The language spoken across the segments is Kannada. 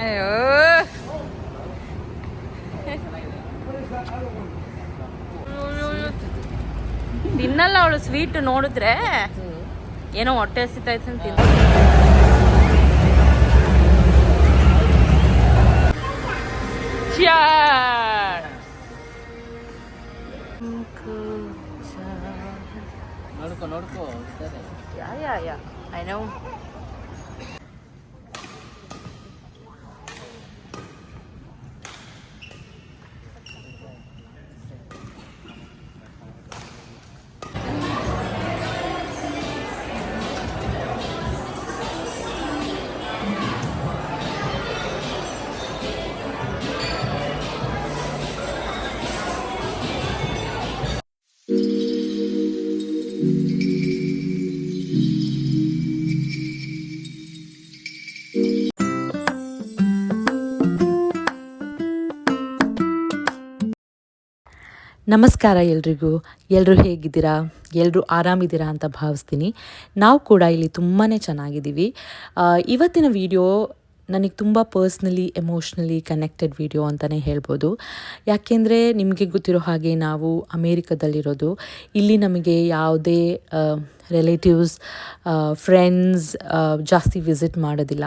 ಅಯ್ಯೋ ತಿನ್ನಲ್ಲ ಅವಳು ಸ್ವೀಟ್ ನೋಡಿದ್ರೆ ಏನೋ ಹೊಟ್ಟೆ ಹಸಿತೈತೆ ಅಂತ ತಿನ್ನ ನೋಡ್ಕೊ ನೋಡ್ಕೊ ಸರಿ Yeah, yeah, yeah. I ನಮಸ್ಕಾರ ಎಲ್ರಿಗೂ. ಎಲ್ಲರೂ ಹೇಗಿದ್ದೀರಾ? ಎಲ್ಲರೂ ಆರಾಮಿದ್ದೀರಾ ಅಂತ ಭಾವಿಸ್ತೀನಿ. ನಾವು ಕೂಡ ಇಲ್ಲಿ ತುಂಬಾ ಚೆನ್ನಾಗಿದ್ದೀವಿ. ಇವತ್ತಿನ ವಿಡಿಯೋ ನನಗೆ ತುಂಬ ಪರ್ಸ್ನಲಿ, ಎಮೋಷ್ನಲಿ ಕನೆಕ್ಟೆಡ್ ವಿಡಿಯೋ ಅಂತಲೇ ಹೇಳ್ಬೋದು. ಯಾಕೆಂದರೆ ನಿಮಗೆ ಗೊತ್ತಿರೋ ಹಾಗೆ ನಾವು ಅಮೇರಿಕದಲ್ಲಿರೋದು. ಇಲ್ಲಿ ನಮಗೆ ಯಾವುದೇ ರಿಲೇಟಿವ್ಸ್ ಫ್ರೆಂಡ್ಸ್ ಜಾಸ್ತಿ ವಿಸಿಟ್ ಮಾಡೋದಿಲ್ಲ.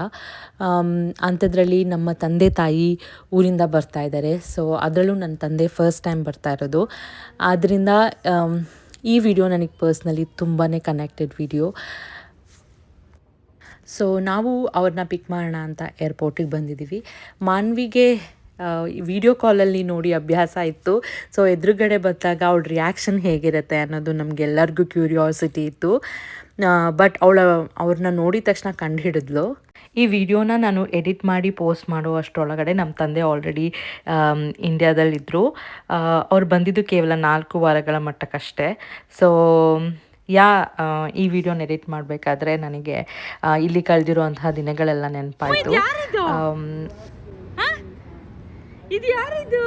ಅಂಥದ್ರಲ್ಲಿ ನಮ್ಮ ತಂದೆ ತಾಯಿ ಊರಿಂದ ಬರ್ತಾ ಇದ್ದಾರೆ. ಸೊ ಅದರಲ್ಲೂ ನನ್ನ ತಂದೆ ಫಸ್ಟ್ ಟೈಮ್ ಬರ್ತಾ ಇರೋದು. ಆದ್ದರಿಂದ ಈ ವಿಡಿಯೋ ನನಗೆ ಪರ್ಸ್ನಲಿ ತುಂಬಾ ಕನೆಕ್ಟೆಡ್ ವಿಡಿಯೋ ಸೊ ನಾವು ಅವ್ರನ್ನ ಪಿಕ್ ಮಾಡೋಣ ಅಂತ ಏರ್ಪೋರ್ಟಿಗೆ ಬಂದಿದ್ದೀವಿ. ಮಾನ್ವಿಗೆ ವಿಡಿಯೋ ಕಾಲಲ್ಲಿ ನೋಡಿ ಅಭ್ಯಾಸ ಇತ್ತು. ಸೊ ಎದುರುಗಡೆ ಬಂದಾಗ ಅವಳ ರಿಯಾಕ್ಷನ್ ಹೇಗಿರುತ್ತೆ ಅನ್ನೋದು ನಮಗೆಲ್ಲರಿಗೂ ಕ್ಯೂರಿಯಾಸಿಟಿ ಇತ್ತು. ಬಟ್ ಅವಳ ಅವ್ರನ್ನ ನೋಡಿದ ತಕ್ಷಣ ಕಂಡು ಹಿಡಿದ್ಲು. ಈ ವಿಡಿಯೋನ ನಾನು ಎಡಿಟ್ ಮಾಡಿ ಪೋಸ್ಟ್ ಮಾಡೋ ಅಷ್ಟರೊಳಗಡೆ ನಮ್ಮ ತಂದೆ ಆಲ್ರೆಡಿ ಇಂಡ್ಯಾದಲ್ಲಿದ್ದರು ಅವ್ರು ಬಂದಿದ್ದು ಕೇವಲ ನಾಲ್ಕು ವಾರಗಳ ಮಟ್ಟಕ್ಕಷ್ಟೇ. ಸೊ ಯಾ ಈ ವಿಡಿಯೋನ ಎಡಿಟ್ ಮಾಡಬೇಕಾದ್ರೆ ನನಗೆ ಇಲ್ಲಿ ಕಳೆದಿರುವಂತಹ ದಿನಗಳೆಲ್ಲ ನೆನಪಾಯಿತು. ಇದು ಯಾರಿದು?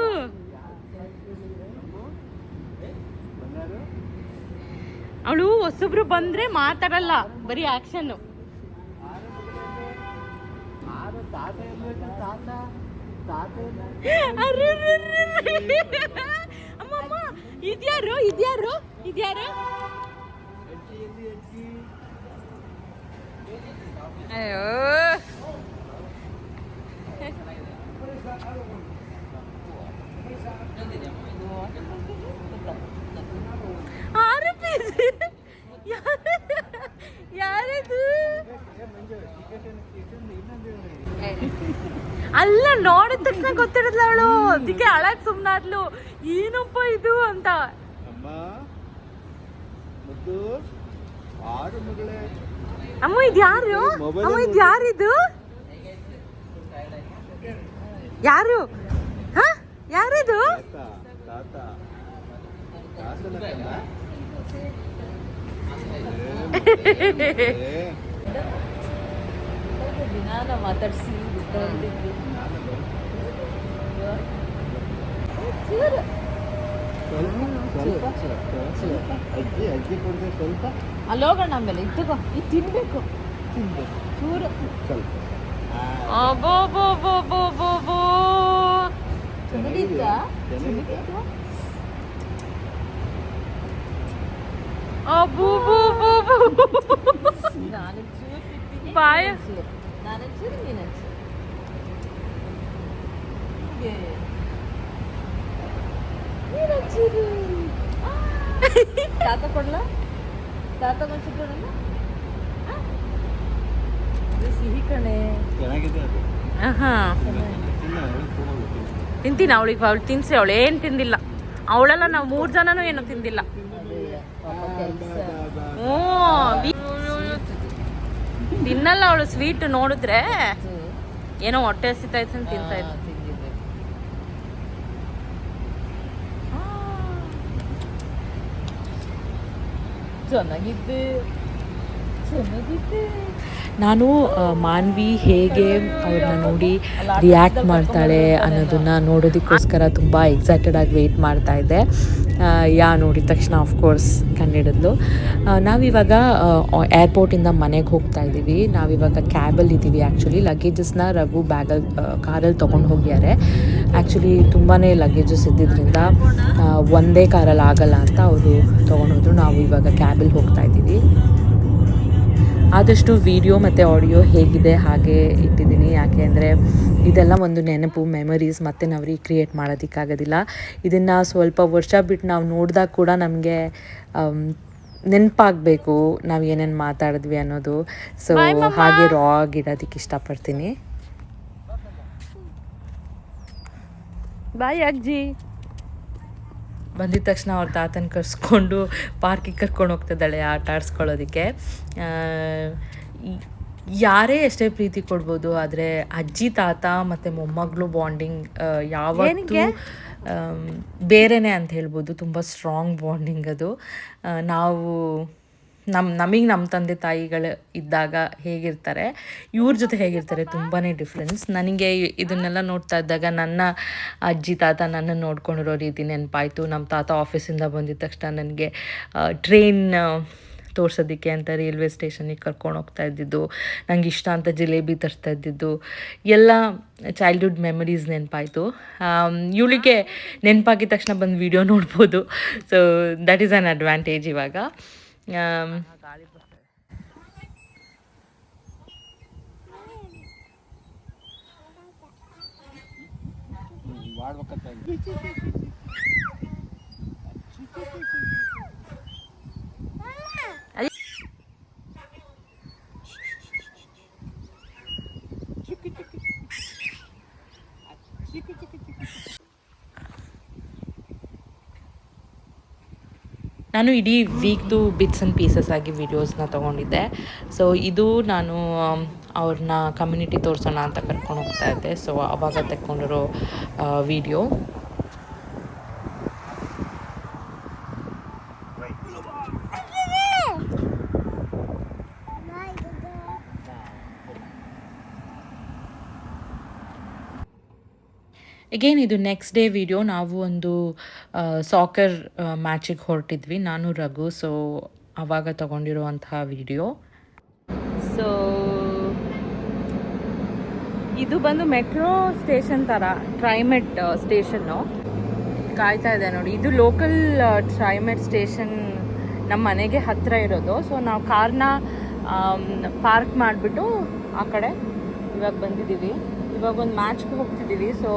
ಅವಳು ಹೊಸಬ್ರು ಬಂದ್ರೆ ಮಾತಾಡಲ್ಲ ಬರೀ ಆಕ್ಷನ್ ಅಮ್ಮಮ್ಮ ಇದ್ಯಾರು ಇದ್ಯಾರು ಇದ್ಯಾರು? ಅಯ್ಯೋ ಆರು ಪೀಸ್ ಯಾರಿದು ಅಲ್ಲ ನೋಡಿದ ತಕ್ಷಣ ಗೊತ್ತಿರಲ್ಲ ಅವಳು. ಅದಕ್ಕೆ ಅಳಕ್ ಸುಮ್ನಾದ್ಲು. ಏನಪ್ಪ ಇದು ಅಂತ. ಅಮ್ಮ ಇದು ಯಾರು? ಅಮ್ಮ ಇದು ಯಾರಿದು ಯಾರು ಹ? ಯಾರಿದು ಕಂದ? ಏ, ಮಾತಾಡ್ಸಿ ಸ್ವಲ್ಪ ಸ್ವಲ್ಪ ಸ್ವಲ್ಪ. ಅಜ್ಜಿ ಅಜ್ಜಿ ಕೊಡ್ದೆ ಸ್ವಲ್ಪ. ಅಲ್ಲಿ ಹೋಗೋಣ ಆಮೇಲೆ ಇತ್ತಗೋ ಇದು ತಿನ್ಬೇಕು. ಚೂರು. ಸ್ವಲ್ಪ. ಚೆನ್ನಾಗಿದ್ಯಾ? ಚೆನ್ನಾಗಿದ್ಯಾ? ಅಬೂ ಬೋ ಬೋ ಬೋ ಬಾಯ ತಾತ ಕೊಡ್ಲ ತಾತ ಸಿಹಿ ಕಣೆ. ತಿಂತೀನಿ ಅವಳಿಗೆ ಅವಳು ತಿನ್ಸಿ ಅವಳು ಏನು ತಿಂದಿಲ್ಲ. ಅವಳೆಲ್ಲ ನಾವು ಮೂರು ಜನನೂ ಏನು ತಿಂದಿಲ್ಲ. ಹ್ಞೂ ತಿನ್ನಲ್ಲ ಅವಳು ಸ್ವೀಟ್ ನೋಡಿದ್ರೆ ಏನೋ ಹೊಟ್ಟೆ ಹಸಿತಾಯ್ತು ಅಂತ ತಿಂತಾ ಇತ್ತು ಚೆನ್ನಾಗಿದ್ದೆ. ಚೆನ್ನಾಗಿದ್ದೆ. ನಾನು ಮಾನ್ವಿ ಹೇಗೆ ಅವ್ರನ್ನ ನೋಡಿ ರಿಯಾಕ್ಟ್ ಮಾಡ್ತಾಳೆ ಅನ್ನೋದನ್ನ ನೋಡೋದಕ್ಕೋಸ್ಕರ ತುಂಬ ಎಕ್ಸೈಟೆಡ್ ಆಗಿ ವೆಯ್ಟ್ ಮಾಡ್ತಾ ಇದ್ದೆ. ಯಾ ನೋಡಿದ ತಕ್ಷಣ ಆಫ್ಕೋರ್ಸ್ ಕಂಡಿಡಿದ್ಲು ನಾವಿವಾಗ ಏರ್ಪೋರ್ಟಿಂದ ಮನೆಗೆ ಹೋಗ್ತಾ ಇದ್ದೀವಿ ನಾವಿವಾಗ ಕ್ಯಾಬಲ್ಲಿ ಇದ್ದೀವಿ ಆ್ಯಕ್ಚುಲಿ ಲಗೇಜಸ್ನ ರಘು ಬ್ಯಾಗಲ್ಲಿ ಕಾರಲ್ಲಿ ತೊಗೊಂಡು ಹೋಗ್ಯಾರೆ. ಆ್ಯಕ್ಚುಲಿ ತುಂಬಾ ಲಗೇಜಸ್ ಇದ್ದಿದ್ದರಿಂದ ಒಂದೇ ಕಾರಲ್ಲಿ ಆಗಲ್ಲ ಅಂತ ಅವರು ತೊಗೊಂಡೋದ್ರು ನಾವು ಇವಾಗ ಕ್ಯಾಬಲ್ಲಿ ಹೋಗ್ತಾ ಇದ್ದೀವಿ ಆದಷ್ಟು ವಿಡಿಯೋ ಮತ್ತು ಆಡಿಯೋ ಹೇಗಿದೆ ಹಾಗೆ ಇಟ್ಟಿದ್ದೀನಿ. ಯಾಕೆ ಅಂದರೆ ಇದೆಲ್ಲ ಒಂದು ನೆನಪು ಮೆಮೊರೀಸ್ ಮತ್ತೆ ನಾವು ರೀಕ್ರಿಯೇಟ್ ಮಾಡೋದಕ್ಕಾಗೋದಿಲ್ಲ. ಇದನ್ನು ಸ್ವಲ್ಪ ವರ್ಷ ಬಿಟ್ಟು ನಾವು ನೋಡಿದಾಗ ಕೂಡ ನಮಗೆ ನೆನಪಾಗಬೇಕು ನಾವು ಏನೇನು ಮಾತಾಡಿದ್ವಿ ಅನ್ನೋದು. ಸೊ ಹಾಗೆ ರಾ ಆಗಿಡೋದಕ್ಕೆ ಇಷ್ಟಪಡ್ತೀನಿ. ಬಾಯ್ ಅಜ್ಜಿ. ಬಂದಿದ ತಕ್ಷಣ ಅವ್ರ ತಾತನ ಕರ್ಸ್ಕೊಂಡು ಪಾರ್ಕಿಗೆ ಕರ್ಕೊಂಡು ಹೋಗ್ತಿದ್ದಾಳೆ ಆಟ ಆಡಿಸ್ಕೊಳ್ಳೋದಕ್ಕೆ. ಯಾರೇ ಎಷ್ಟೇ ಪ್ರೀತಿ ಕೊಡ್ಬೋದು ಆದರೆ ಅಜ್ಜಿ ತಾತ ಮತ್ತು ಮೊಮ್ಮಗಳು ಬಾಂಡಿಂಗ್ ಯಾವ ಬೇರೆಯೇ ಬೇರೆನೇ ಅಂತ ಹೇಳ್ಬೋದು. ತುಂಬ ಸ್ಟ್ರಾಂಗ್ ಬಾಂಡಿಂಗ್ ಅದು. ನಾವು ನಮ್ಮ ನಮಗೆ ನಮ್ಮ ತಂದೆ ತಾಯಿಗಳು ಇದ್ದಾಗ ಹೇಗಿರ್ತಾರೆ, ಇವ್ರ ಜೊತೆ ಹೇಗಿರ್ತಾರೆ ತುಂಬಾ ಡಿಫ್ರೆನ್ಸ್ ನನಗೆ ಇದನ್ನೆಲ್ಲ ನೋಡ್ತಾ ಇದ್ದಾಗ ನನ್ನ ಅಜ್ಜಿ, ತಾತ ನನ್ನನ್ನು ನೋಡ್ಕೊಂಡಿರೋ ರೀತಿ ನೆನಪಾಯಿತು. ನಮ್ಮ ತಾತ ಆಫೀಸಿಂದ ಬಂದಿದ್ದ ತಕ್ಷಣ ನನಗೆ ಟ್ರೈನ್ ತೋರ್ಸೋದಕ್ಕೆ ಅಂತ ರೈಲ್ವೆ ಸ್ಟೇಷನಿಗೆ ಕರ್ಕೊಂಡು ಹೋಗ್ತಾ ಇದ್ದಿದ್ದು. ನಂಗೆ ಇಷ್ಟ ಅಂತ ಜಿಲೇಬಿ ತರಿಸ್ತಾ ಇದ್ದಿದ್ದು. ಎಲ್ಲ ಚೈಲ್ಡ್ಹುಡ್ ಮೆಮರೀಸ್ ನೆನಪಾಯಿತು. ಇವಳಿಗೆ ನೆನಪಾಗಿದ ತಕ್ಷಣ ಬಂದು ವಿಡಿಯೋ ನೋಡ್ಬೋದು. So that is an advantage ಇವಾಗ. ಆಮ್, ಮಾಡ್ಬೇಕಂತ ನಾನು ಇಡೀ ವೀಕ್ದು ಬಿಟ್ಸ್ ಆ್ಯಂಡ್ ಪೀಸಸ್ ಆಗಿ ವಿಡಿಯೋಸ್ನ ತೊಗೊಂಡಿದ್ದೆ. ಸೊ ಇದು ನಾನು ಆಮ್, ಅವ್ರನ್ನ ಕಮ್ಯುನಿಟಿ ತೋರಿಸೋಣ ಅಂತ ಕರ್ಕೊಂಡು ಹೋಗ್ತಾ ಇದ್ದೆ. ಸೊ ಅವಾಗ ತಕ್ಕೊಂಡಿರೋ ವಿಡಿಯೋ ಎಗೇನ್ ಇದು ನೆಕ್ಸ್ಟ್ ಡೇ ವಿಡಿಯೋ ನಾವು ಒಂದು ಸಾಕರ್ ಮ್ಯಾಚಿಗೆ ಹೊರಟಿದ್ವಿ. ನಾನು, ರಘು. ಸೊ ಆವಾಗ ತಗೊಂಡಿರುವಂತಹ ವಿಡಿಯೋ ಸೊ ಇದು ಬಂದು ಮೆಟ್ರೋ ಸ್ಟೇಷನ್ ಥರ ಟ್ರೈಮೆಟ್ ಸ್ಟೇಷನ್ನು ಕಾಯ್ತಾ ಇದೆ ನೋಡಿ. ಇದು ಲೋಕಲ್ ಟ್ರೈಮೆಟ್ ಸ್ಟೇಷನ್ ನಮ್ಮ ಮನೆಗೆ ಹತ್ತಿರ ಇರೋದು. ಸೊ ನಾವು ಕಾರ್ನ ಪಾರ್ಕ್ ಮಾಡಿಬಿಟ್ಟು ಆ ಕಡೆ ಇವಾಗ ಬಂದಿದ್ದೀವಿ. ಇವಾಗ ಒಂದು ಮ್ಯಾಚ್ಗೆ ಹೋಗ್ತಿದ್ದೀವಿ ಸೊ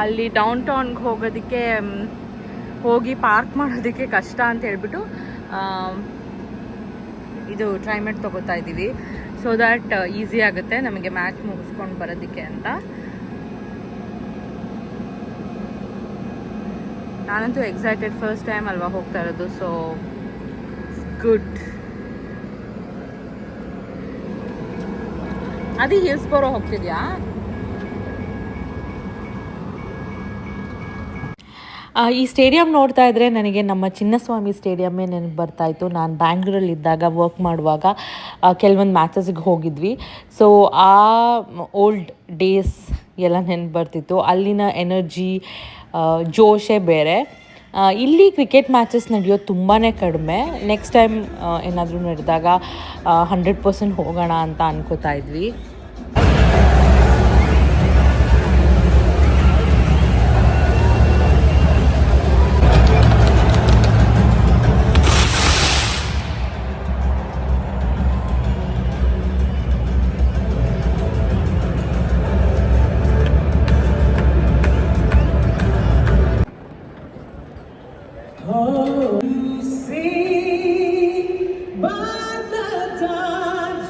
ಅಲ್ಲಿ ಡೌನ್ ಟೌನ್ಗೆ ಹೋಗೋದಕ್ಕೆ ಹೋಗಿ ಪಾರ್ಕ್ ಮಾಡೋದಕ್ಕೆ ಕಷ್ಟ ಅಂತ ಹೇಳ್ಬಿಟ್ಟು ಇದು ಟ್ರೈಮೆಟ್ ತೊಗೋತಾ ಇದ್ದೀವಿ. ಸೊ ದ್ಯಾಟ್ ಈಸಿ ಆಗುತ್ತೆ, ನಮಗೆ ಮ್ಯಾಚ್ ಮುಗಿಸ್ಕೊಂಡು ಬರೋದಕ್ಕೆ ಅಂತ. ನಾನಂತೂ ಎಕ್ಸೈಟೆಡ್ ಫಸ್ಟ್ ಟೈಮ್ ಅಲ್ವಾ ಹೋಗ್ತಾ ಇರೋದು ಸೊ ಗುಡ್ ಅದು ಹಿಲ್ಸ್ ಬರೋ ಹೋಗ್ತಿದ್ಯಾ? ಈ ಸ್ಟೇಡಿಯಂ ನೋಡ್ತಾ ಇದ್ರೆ ನನಗೆ ನಮ್ಮ ಚಿನ್ನಸ್ವಾಮಿ ಸ್ಟೇಡಿಯಮ್ಮೇ ನೆನಪು ಬರ್ತಾ ಇತ್ತು. ನಾನು ಬ್ಯಾಂಗ್ಳೂರಲ್ಲಿ ಇದ್ದಾಗ ವರ್ಕ್ ಮಾಡುವಾಗ ಕೆಲವೊಂದು ಮ್ಯಾಚಸ್ಗೆ ಹೋಗಿದ್ವಿ. ಸೊ ಆ ಓಲ್ಡ್ ಡೇಸ್ ಎಲ್ಲ ನೆನಪು ಬರ್ತಿತ್ತು. ಅಲ್ಲಿನ ಎನರ್ಜಿ ಜೋಶೇ ಬೇರೆ. ಇಲ್ಲಿ ಕ್ರಿಕೆಟ್ ಮ್ಯಾಚಸ್ ನಡೆಯೋದು ತುಂಬಾ ಕಡಿಮೆ. ನೆಕ್ಸ್ಟ್ ಟೈಮ್ ಏನಾದರೂ ನಡೆದಾಗ ಹಂಡ್ರೆಡ್ ಪರ್ಸೆಂಟ್ ಹೋಗೋಣ ಅಂತ ಅನ್ಕೋತಾ ಇದ್ವಿ.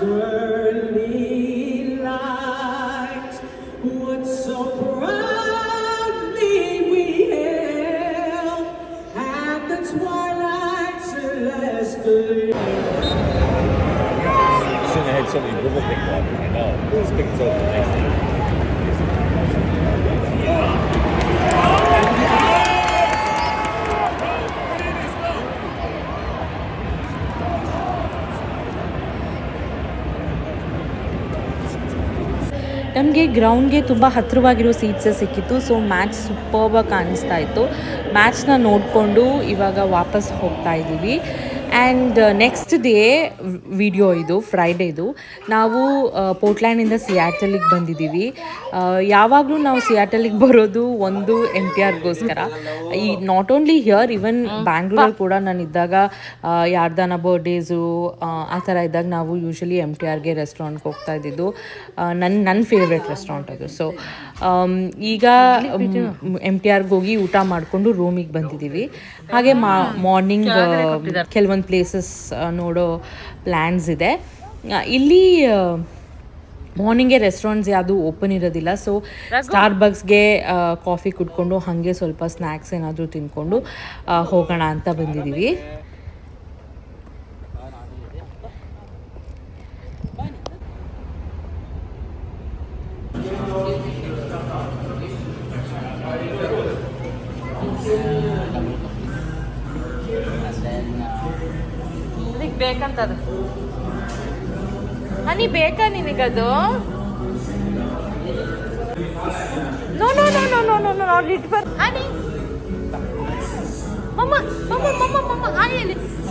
Early light, what so proudly we hailed at the have had so many river pickwalkers, I know. Let's pick ನಮಗೆ ಗ್ರೌಂಡ್ಗೆ ತುಂಬ ಹತ್ತಿರವಾಗಿರೋ ಸೀಟ್ಸೇ ಸಿಕ್ಕಿತ್ತು. ಸೊ ಮ್ಯಾಚ್ ಸೂಪರ್ಬಾಗಿ ಕಾಣಿಸ್ತಾ ಇತ್ತು. ಮ್ಯಾಚ್ನ ನೋಡಿಕೊಂಡು ಇವಾಗ ವಾಪಸ್ ಹೋಗ್ತಾ ಇದ್ದೀವಿ ಆ್ಯಂಡ್ ನೆಕ್ಸ್ಟ್ ಡೇ ವಿಡಿಯೋ ಇದು ಫ್ರೈಡೇದು ನಾವು ಪೋರ್ಟ್ಲ್ಯಾಂಡಿಂದ ಸಿಯಾಟಲಿಗೆ ಬಂದಿದ್ದೀವಿ. ಯಾವಾಗಲೂ ನಾವು ಸಿಯಾಟಲಿಗೆ ಬರೋದು ಒಂದು ಎಂ ಟಿ ಆರ್ಗೋಸ್ಕರ. ಈ ನಾಟ್ ಓನ್ಲಿ ಹಿಯರ್ ಈವನ್ ಬ್ಯಾಂಗ್ಳೂರಲ್ಲಿ ಕೂಡ ನಾನು ಇದ್ದಾಗ ಆ, ಯಾರ್ದಾನ ಬರ್ಡೇಸು ಆ ಥರ ಇದ್ದಾಗ ನಾವು ಯೂಶ್ವಲಿ ಎಂ ಟಿ ಆರ್ಗೆ ರೆಸ್ಟೋರೆಂಟ್ಗೆ ಹೋಗ್ತಾ ಇದ್ದಿದ್ದು ನನ್ನ ನನ್ನ ಫೇವ್ರೆಟ್ ರೆಸ್ಟೋರೆಂಟ್ ಅದು. ಸೊ ಈಗ ಎಂ ಟಿ ಆರ್ಗೆ ಹೋಗಿ ಊಟ ಮಾಡಿಕೊಂಡು ರೂಮಿಗೆ ಬಂದಿದ್ದೀವಿ. ಹಾಗೆ ಮಾ ಮಾರ್ನಿಂಗ್ ಕೆಲವೊಂದು ಪ್ಲೇಸಸ್ ನೋಡೋ ಪ್ಲ್ಯಾನ್ಸ್ ಇದೆ. ಇಲ್ಲಿ ಮಾರ್ನಿಂಗೇ ರೆಸ್ಟೋರೆಂಟ್ಸ್ ಯಾವುದು ಓಪನ್ ಇರೋದಿಲ್ಲ. ಸೊ ಸ್ಟಾರ್ ಬಗ್ಸ್ಗೆ ಕಾಫಿ ಕುಡ್ಕೊಂಡು ಹಾಗೆ ಸ್ವಲ್ಪ ಸ್ನ್ಯಾಕ್ಸ್ ಏನಾದರೂ ತಿಂದ್ಕೊಂಡು ಆ, ಹೋಗೋಣ ಅಂತ ಬಂದಿದ್ದೀವಿ. ಬೇಕಂತದು. ಹನಿ ಬೇಕಾ ನಿನಗದು? No no no no no no no ಅವ್ರು ಬರ್ ಹನಿ.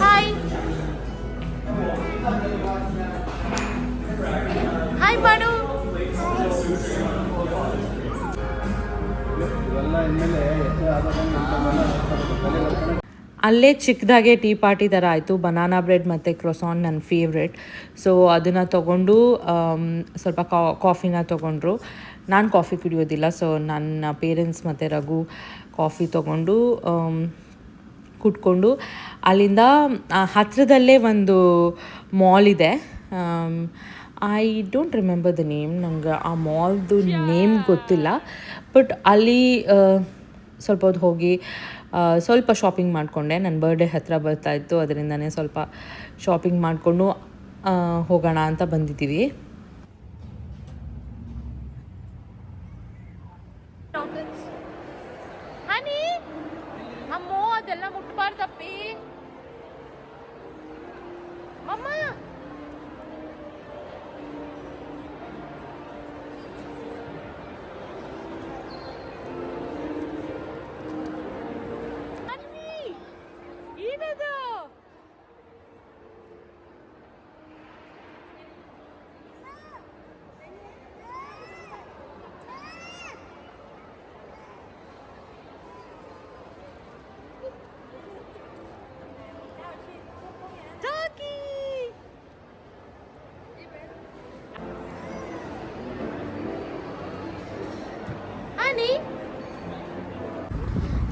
ಹಾಯ್ ಹಾಯ್ ಮಾಡು ಅಲ್ಲೇ ಚಿಕ್ಕದಾಗೆ ಟೀ ಪಾರ್ಟಿ ಥರ ಆಯಿತು. ಬನಾನಾ ಬ್ರೆಡ್ ಮತ್ತು ಕ್ರೊಸಾನ್ ನನ್ನ ಫೇವ್ರೆಟ್ ಸೊ ಅದನ್ನು ತೊಗೊಂಡು ಸ್ವಲ್ಪ ಕಾಫಿನ ತೊಗೊಂಡ್ರು. ನಾನು ಕಾಫಿ ಕುಡಿಯೋದಿಲ್ಲ ಸೊ ನನ್ನ ಪೇರೆಂಟ್ಸ್ ಮತ್ತು ರಘು ಕಾಫಿ ತೊಗೊಂಡು ಕುಟ್ಕೊಂಡು ಅಲ್ಲಿಂದ ಹತ್ತಿರದಲ್ಲೇ ಒಂದು ಮಾಲ್ ಇದೆ. I don't remember the name ನಂಗೆ ಆ ಮಾಲ್ದು ನೇಮ್ ಗೊತ್ತಿಲ್ಲ. ಬಟ್ ಅಲ್ಲಿ ಸ್ವಲ್ಪ ಹೊತ್ತು ಹೋಗಿ ಸ್ವಲ್ಪ ಶಾಪಿಂಗ್ ಮಾಡಿಕೊಂಡೆ. ನನ್ನ ಬರ್ಡೇ ಹತ್ತಿರ ಬರ್ತಾ ಇತ್ತು. ಅದರಿಂದನೇ ಸ್ವಲ್ಪ ಶಾಪಿಂಗ್ ಮಾಡಿಕೊಂಡು ಹೋಗೋಣ ಅಂತ ಬಂದಿದ್ದೀವಿ. ಅದೆಲ್ಲ ಮುಟ್ಬಾರ್ದಪ್ಪಿ. ಅಮ್ಮ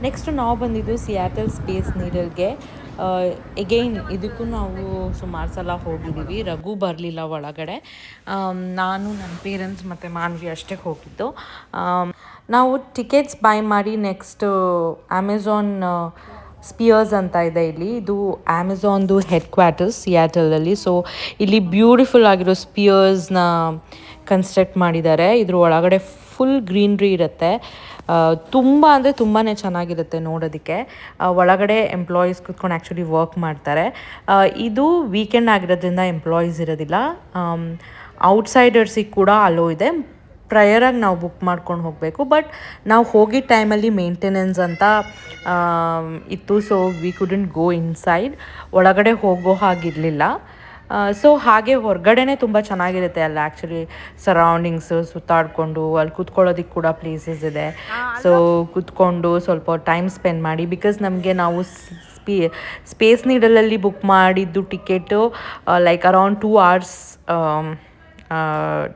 ನೆಕ್ಸ್ಟ್ ನಾವು ಬಂದಿದ್ದು ಸಿಯಾಟಲ್ ಸ್ಪೇಸ್ ನೀಡಲ್ಗೆ ಎಗೈನ್ ಇದಕ್ಕೂ ನಾವು ಸುಮಾರು ಸಲ ಹೋಗಿದ್ದೀವಿ. ರಘು ಬರಲಿಲ್ಲ ಒಳಗಡೆ. ನಾನು ನನ್ನ ಪೇರೆಂಟ್ಸ್ ಮತ್ತು ಮಾನ್ವಿ ಅಷ್ಟೇ ಹೋಗಿದ್ದು. ನಾವು ಟಿಕೆಟ್ಸ್ ಬೈ ಮಾಡಿ ನೆಕ್ಸ್ಟ್ ಅಮೆಝಾನ್ ಸ್ಪಿಯರ್ಸ್ ಅಂತ ಇದೆ ಇಲ್ಲಿ. ಇದು ಅಮೆಝಾನ್ದು ಹೆಡ್ ಕ್ವಾರ್ಟರ್ಸ್ ಸಿಯಾಟಲಲ್ಲಿ ಸೊ ಇಲ್ಲಿ ಬ್ಯೂಟಿಫುಲ್ ಆಗಿರೋ ಸ್ಪಿಯರ್ಸ್ನ ಕನ್ಸ್ಟ್ರಕ್ಟ್ ಮಾಡಿದ್ದಾರೆ. ಇದ್ರ ಒಳಗಡೆ ಫುಲ್ ಗ್ರೀನ್ರಿ ಇರುತ್ತೆ. ತುಂಬ ಅಂದರೆ ತುಂಬಾ ಚೆನ್ನಾಗಿರುತ್ತೆ ನೋಡೋದಕ್ಕೆ. ಒಳಗಡೆ ಎಂಪ್ಲಾಯೀಸ್ ಕುತ್ಕೊಂಡು ಆ್ಯಕ್ಚುಲಿ ವರ್ಕ್ ಮಾಡ್ತಾರೆ. ಇದು ವೀಕೆಂಡ್ ಆಗಿರೋದ್ರಿಂದ ಎಂಪ್ಲಾಯೀಸ್ ಇರೋದಿಲ್ಲ. ಔಟ್ಸೈಡರ್ಸಿಗೆ ಕೂಡ ಅಲೋ ಇದೆ. ಪ್ರಯರಾಗಿ ನಾವು ಬುಕ್ ಮಾಡ್ಕೊಂಡು ಹೋಗಬೇಕು. ಬಟ್ ನಾವು ಹೋಗಿದ್ದ ಟೈಮಲ್ಲಿ ಮೇಂಟೆನೆನ್ಸ್ ಅಂತ ಇತ್ತು. So we couldn't go inside ಒಳಗಡೆ ಹೋಗೋ ಹಾಗಿರಲಿಲ್ಲ. ಸೊ ಹಾಗೆ ಹೊರಗಡೆನೇ ತುಂಬ ಚೆನ್ನಾಗಿರುತ್ತೆ ಅಲ್ಲಿ ಆ್ಯಕ್ಚುಲಿ ಸರೌಂಡಿಂಗ್ಸು ಸುತ್ತಾಡಿಕೊಂಡು ಅಲ್ಲಿ ಕೂತ್ಕೊಳ್ಳೋದಕ್ಕೆ ಕೂಡ ಪ್ಲೇಸಸ್ ಇದೆ. ಸೊ ಕೂತ್ಕೊಂಡು ಸ್ವಲ್ಪ ಟೈಮ್ ಸ್ಪೆಂಡ್ ಮಾಡಿ ಬಿಕಾಸ್ ನಮಗೆ ನಾವು ಸ್ಪೇ ಸ್ಪೇಸ್ ನೀಡಲಲ್ಲಿ ಬುಕ್ ಮಾಡಿದ್ದು ticket like around two hours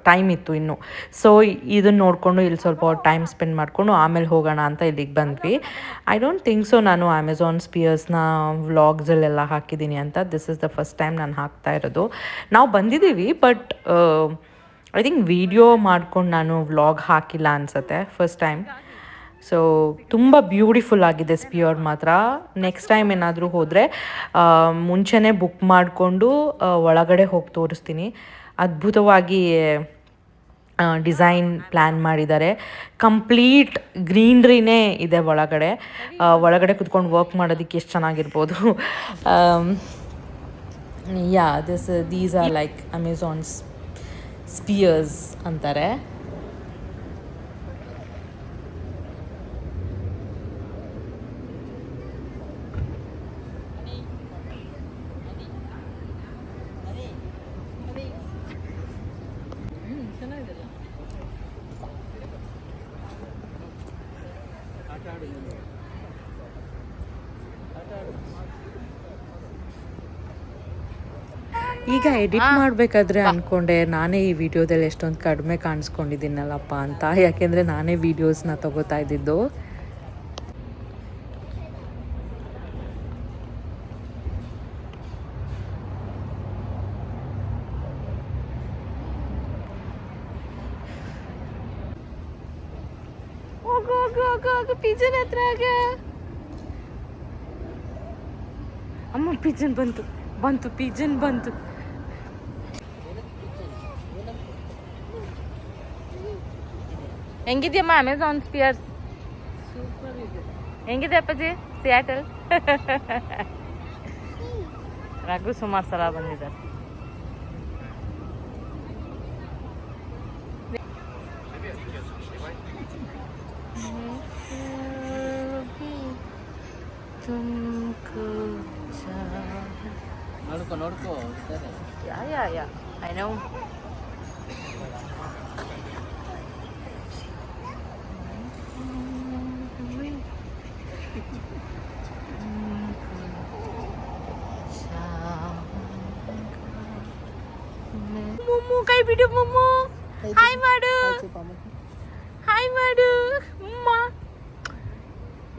time ಇತ್ತು ಇನ್ನು. ಸೊ ಇದನ್ನು ನೋಡಿಕೊಂಡು ಇಲ್ಲಿ ಸ್ವಲ್ಪ ಟೈಮ್ ಸ್ಪೆಂಡ್ ಮಾಡಿಕೊಂಡು ಆಮೇಲೆ ಹೋಗೋಣ ಅಂತ ಇಲ್ಲಿಗೆ ಬಂದ್ವಿ. ಐ ಡೋಂಟ್ ಥಿಂಕ್ ಸೊ ನಾನು ಅಮೆಝಾನ್ ಸ್ಪಿಯರ್ಸ್ನ ವ್ಲಾಗ್ಸಲ್ಲೆಲ್ಲ ಹಾಕಿದ್ದೀನಿ ಅಂತ. This is the first time ನಾನು ಹಾಕ್ತಾ ಇರೋದು. ನಾವು ಬಂದಿದ್ದೀವಿ ಬಟ್ ಐ ಥಿಂಕ್ ವಿಡಿಯೋ ಮಾಡ್ಕೊಂಡು ನಾನು ವ್ಲಾಗ್ ಹಾಕಿಲ್ಲ ಅನಿಸುತ್ತೆ ಫಸ್ಟ್ ಟೈಮ್ ಸೊ ತುಂಬ ಬ್ಯೂಟಿಫುಲ್ ಆಗಿದೆ ಸ್ಪಿಯರ್ ಮಾತ್ರ. ನೆಕ್ಸ್ಟ್ ಟೈಮ್ ಏನಾದರೂ ಹೋದರೆ ಮುಂಚೆನೇ ಬುಕ್ ಮಾಡಿಕೊಂಡು ಒಳಗಡೆ ಹೋಗಿ ತೋರಿಸ್ತೀನಿ. ಅದ್ಭುತವಾಗಿ ಡಿಸೈನ್ ಪ್ಲ್ಯಾನ್ ಮಾಡಿದ್ದಾರೆ. ಕಂಪ್ಲೀಟ್ ಗ್ರೀನ್ರಿನೇ ಇದೆ ಒಳಗಡೆ. ಒಳಗಡೆ ಕುತ್ಕೊಂಡು ವರ್ಕ್ ಮಾಡೋದಕ್ಕೆ ಎಷ್ಟು ಚೆನ್ನಾಗಿರ್ಬೋದು. Yeah this these are like Amazon's spears ಅಂತಾರೆ. ಈಗ ಎಡಿಟ್ ಮಾಡಬೇಕಾದ್ರೆ ಅನ್ಕೊಂಡೆ ನಾನೇ ಈ ವಿಡಿಯೋದಲ್ಲಿ ಎಷ್ಟೊಂದು ಕಡಿಮೆ ಕಾಣಿಸ್ಕೊಂಡಿದ್ದೀನಲ್ಲಪ್ಪ ಅಂತ. ಯಾಕೆಂದ್ರೆ ನಾನೇ ವೀಡಿಯೋಸ್ನ ತಗೋತಾ ಇದ್ದಿದ್ದು. ಪಿಜನ್ ಹತ್ರ ಅಮ್ಮ ಪಿಜನ್ ಬಂತು ಬಂತು ಪಿಜನ್ ಬಂತು. ಹೆಂಗಿದ್ಯಮ್ಮ ಅಮೆಝಾನ್ ಸ್ಪಿಯರ್ಸ್ ಹೆಂಗಿದೆ ಅಪ್ಪಾಜಿ? ಸಿಯಾಟಲ್ ರಘು ಸುಮಾರು ಸಲ ಬಂದಿದ್ದಾರೆ. ಮೊಮ್ಮು ಕೈ ಬಿಡು ಮೊಮ್ಮು ಹಾಯ್ ಮಾಡು ಹಾಯ್ ಮಾಡು ಉಮ್ಮ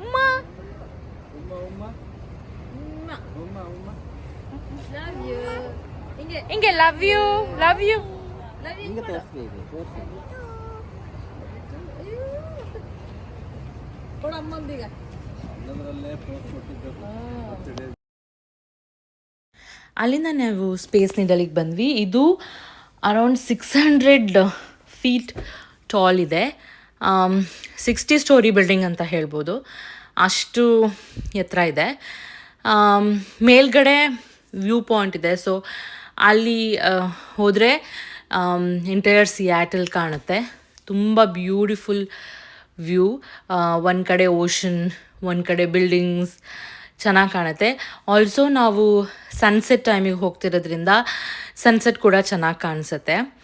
ಉಮ್ಮ ಹಿಂಗೆ ಲವ್ ಯು ಲವ್ ಯು ಹಿಂಗೆ ತೋರಿಸ್ಬೇಕು ತೋರಿಸಿ ಅನ್ನೋದ್ರಲ್ಲೇ ಪೋಸ್ಟ್ ಕೊಟ್ಟಿದ್ದು ಅಲ್ಲಿಂದ ನಾವು ಸ್ಪೇಸ್ ನೀಡಲಿಕ್ಕೆ ಬಂದ್ವಿ. ಇದು around six hundred feet tall ಇದೆ. ಸಿಕ್ಸ್ಟಿ ಸ್ಟೋರಿ ಬಿಲ್ಡಿಂಗ್ ಅಂತ ಹೇಳ್ಬೋದು. ಅಷ್ಟು ಎತ್ತರ ಇದೆ. ಮೇಲ್ಗಡೆ ವ್ಯೂ ಪಾಯಿಂಟ್ ಇದೆ. ಸೊ ಅಲ್ಲಿ ಹೋದರೆ ಇಂಟೈರ್ ಸಿಯಾಟಲ್ ಕಾಣುತ್ತೆ. ತುಂಬ ಬ್ಯೂಟಿಫುಲ್ ವ್ಯೂ ಒಂದು ಕಡೆ ಓಷನ್ ಒಂದು ಕಡೆ ಬಿಲ್ಡಿಂಗ್ಸ್ ಚೆನ್ನಾಗಿ ಕಾಣುತ್ತೆ. ಆಲ್ಸೋ ನಾವು ಸನ್ಸೆಟ್ ಟೈಮಿಗೆ ಹೋಗ್ತಿರೋದ್ರಿಂದ ಸನ್ಸೆಟ್ ಕೂಡ ಚೆನ್ನಾಗಿ ಕಾಣಿಸುತ್ತೆ.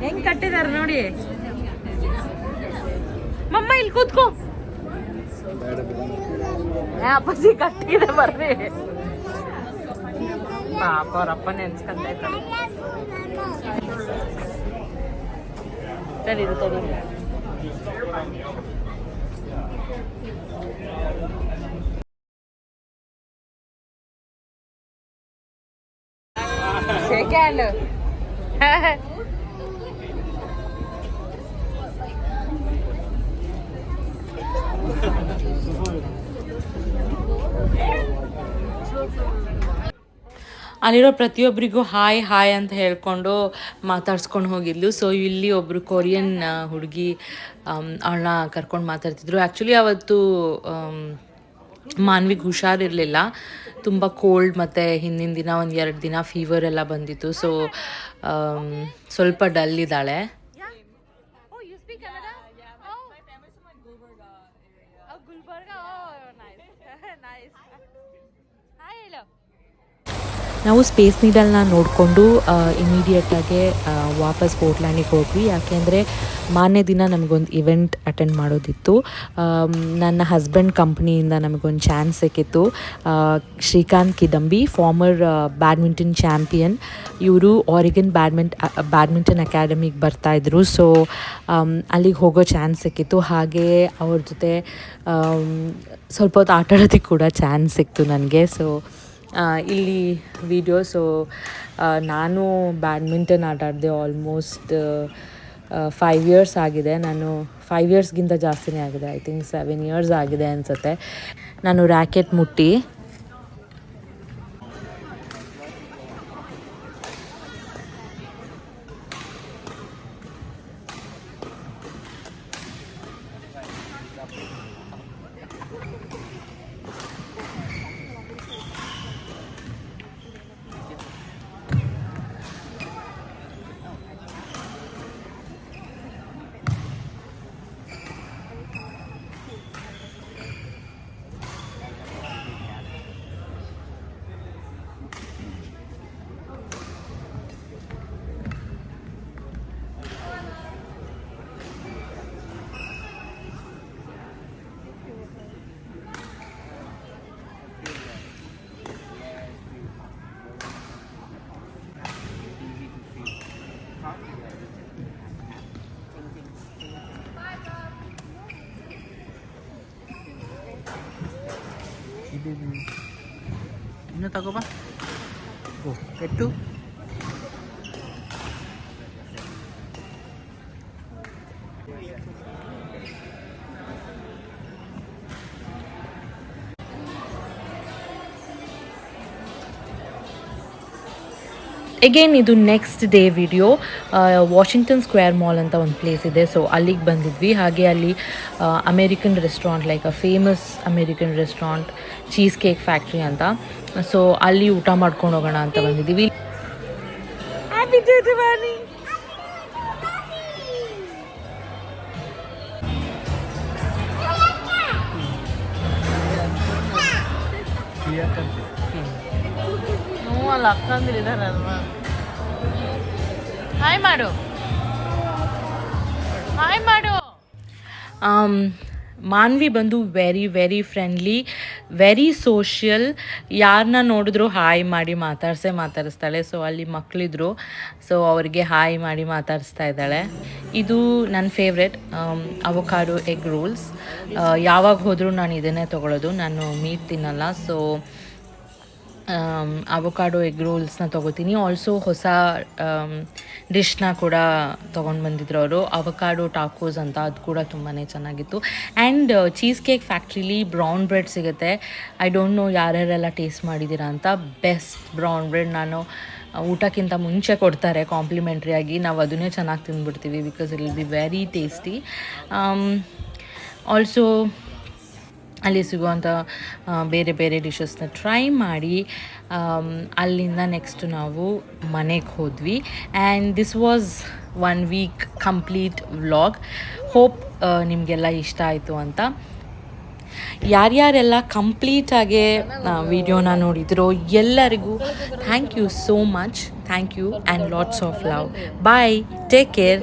ಹೆಂಗ್ ಕಟ್ಟಿದಾರೆ ನೋಡಿ. ಮಮ್ಮ, ಇಲ್ಲಿ ಕೂತ್ಕೋ. ಏ, ಅಪ್ಪಾಜಿ ಕಟ್ಟಿದೆ ಬರ್ರಿ ಪಾಪ ಅವ್ರಪ್ಪ ನೆನ್ಸ್ಕೊಂತ ಇದ್ದಾರೆ ತಡೀರಿ ತಡೀರಿ ಶೇಕ್ ಹ್ಯಾಂಡ್ ಅಲ್ಲಿರೋ ಪ್ರತಿಯೊಬ್ಬರಿಗೂ ಹಾಯ್ ಹಾಯ್ ಅಂತ ಹೇಳ್ಕೊಂಡು ಮಾತಾಡ್ಸ್ಕೊಂಡು ಹೋಗಿದ್ಲು. ಸೊ ಇಲ್ಲಿ ಒಬ್ಬರು ಕೊರಿಯನ್ ಹುಡುಗಿ ಅವಳನ್ನ ಕರ್ಕೊಂಡು ಮಾತಾಡ್ತಿದ್ರು. ಆ್ಯಕ್ಚುಲಿ ಅವತ್ತು ಮಾನ್ವಿಗೆ ಹುಷಾರಿರಲಿಲ್ಲ ತುಂಬ ಕೋಲ್ಡ್ ಮತ್ತು ಹಿಂದಿನ ದಿನ ಒಂದು ಎರಡು ದಿನ ಫೀವರ್ ಎಲ್ಲ ಬಂದಿತ್ತು. ಸೊ ಸ್ವಲ್ಪ ಡಲ್ ಇದ್ದಾಳೆ. ನಾವು ಸ್ಪೇಸ್ ನೀಡಲ್ನ ನೋಡಿಕೊಂಡು ಇಮಿಡಿಯೇಟಾಗೆ ವಾಪಸ್ ಪೋರ್ಟ್ಲ್ಯಾಂಡಿಗೆ ಹೋದ್ವಿ. ಯಾಕೆಂದರೆ ಮಾರನೇ ದಿನ ನಮಗೊಂದು ಇವೆಂಟ್ ಅಟೆಂಡ್ ಮಾಡೋದಿತ್ತು. ನನ್ನ ಹಸ್ಬೆಂಡ್ ಕಂಪ್ನಿಯಿಂದ ನಮಗೊಂದು ಚಾನ್ಸ್ ಸಿಕ್ಕಿತ್ತು. Srikanth Kidambi former badminton champion ಇವರು ಆರಿಗನ್ ಬ್ಯಾಡ್ಮಿಂಟ್ ಬ್ಯಾಡ್ಮಿಂಟನ್ ಅಕಾಡೆಮಿಗೆ ಬರ್ತಾಯಿದ್ರು ಸೊ ಅಲ್ಲಿಗೆ ಹೋಗೋ ಚಾನ್ಸ್ ಸಿಕ್ಕಿತ್ತು. ಹಾಗೆ ಅವ್ರ ಜೊತೆ ಸ್ವಲ್ಪ ಹೊತ್ತು ಆಟ ಆಡೋದಕ್ಕೆ ಕೂಡ ಚಾನ್ಸ್ ಸಿಕ್ತು ನನಗೆ. ಸೊ ಇಲ್ಲಿ ವಿಡಿಯೋ ಸೊ ನಾನು ಬ್ಯಾಡ್ಮಿಂಟನ್ ಆಟಾಡಿದೆ ಆಲ್ಮೋಸ್ಟ್ ಫೈವ್ ಇಯರ್ಸ್ ಆಗಿದೆ. ನಾನು ಫೈವ್ ಇಯರ್ಸ್ಗಿಂತ ಜಾಸ್ತಿನೇ ಆಗಿದೆ. ಐ ಥಿಂಕ್ ಸೆವೆನ್ ಇಯರ್ಸ್ ಆಗಿದೆ ಅನಿಸುತ್ತೆ. ನಾನು ರ್ಯಾಕೆಟ್ ಮುಟ್ಟಿ. ತಗೋಬಾ. ಓ ಎಟ್ಟು? ಎಗೇನ್ ಇದು next day video Washington square mall ಅಂತ ಒಂದು ಪ್ಲೇಸ್ ಇದೆ. ಸೊ ಅಲ್ಲಿಗೆ ಬಂದಿದ್ವಿ. ಹಾಗೆ ಅಲ್ಲಿ American restaurant like a famous American restaurant cheese cake factory ಅಂತ. ಸೊ ಅಲ್ಲಿ ಊಟ ಮಾಡ್ಕೊಂಡು ಹೋಗೋಣ ಅಂತ ಬಂದಿದ್ದೀವಿ ಅಲ್ಲಿ ಅಕ್ಕಂದಿರಿದಾರಲ್ವಾ ಹಾಯ್ ಮಾಡು ಹಾಯ್ ಮಾಡು ಮಾನ್ವಿ ಬಂದು very very friendly very social ಯಾರನ್ನ ನೋಡಿದ್ರು ಹಾಯ್ ಮಾಡಿ ಮಾತಾಡ್ಸೇ ಮಾತಾಡಿಸ್ತಾಳೆ. ಸೊ ಅಲ್ಲಿ ಮಕ್ಕಳಿದ್ರು ಸೊ ಅವರಿಗೆ ಹಾಯ್ ಮಾಡಿ ಮಾತಾಡಿಸ್ತಾ ಇದ್ದಾಳೆ. ಇದು ನನ್ನ ಫೇವ್ರೆಟ್ ಅವಕಾಡು ಎಗ್ ರೋಲ್ಸ್ ಯಾವಾಗ ಹೋದರೂ ನಾನು ಇದನ್ನೇ ತೊಗೊಳೋದು. ನಾನು ಮೀಟ್ ತಿನ್ನಲ್ಲ. ಸೊ ಅವಕಾಡೋ ಎಗ್ ರೋಲ್ಸ್ನ ತೊಗೋತೀನಿ. ಆಲ್ಸೋ ಹೊಸ ಡಿಶ್ನ ಕೂಡ ತೊಗೊಂಡು ಬಂದಿದ್ರು ಅವರು. ಅವಕಾಡೋ ಟಾಕೋಸ್ ಅಂತ ಅದು ಕೂಡ ತುಂಬಾ ಚೆನ್ನಾಗಿತ್ತು. ಆ್ಯಂಡ್ ಚೀಸ್ ಕೇಕ್ ಫ್ಯಾಕ್ಟ್ರಿಲಿ ಬ್ರೌನ್ ಬ್ರೆಡ್ ಸಿಗುತ್ತೆ. ಐ ಡೋಂಟ್ ನೋ ಯಾರ್ಯಾರೆಲ್ಲ ಟೇಸ್ಟ್ ಮಾಡಿದ್ದೀರಾ ಅಂತ. ಬೆಸ್ಟ್ ಬ್ರೌನ್ ಬ್ರೆಡ್ ನಾನು ಊಟಕ್ಕಿಂತ ಮುಂಚೆ ಕೊಡ್ತಾರೆ ಕಾಂಪ್ಲಿಮೆಂಟ್ರಿಯಾಗಿ ನಾವು ಅದನ್ನೇ ಚೆನ್ನಾಗಿ ತಿಂದ್ಬಿಡ್ತೀವಿ because it will be very tasty also ಅಲ್ಲಿ ಸಿಗುವಂಥ ಬೇರೆ ಬೇರೆ ಡಿಶಸ್ನ ಟ್ರೈ ಮಾಡಿ ಅಲ್ಲಿಂದ ನೆಕ್ಸ್ಟ್ ನಾವು ಮನೆಗೆ ಹೋದ್ವಿ. And this was one week complete vlog hope ನಿಮಗೆಲ್ಲ ಇಷ್ಟ ಆಯಿತು ಅಂತ. ಯಾರ್ಯಾರೆಲ್ಲ ಕಂಪ್ಲೀಟಾಗೆ ವಿಡಿಯೋನ ನೋಡಿದ್ರೋ ಎಲ್ಲರಿಗೂ thank you so much thank you and lots of love bye take care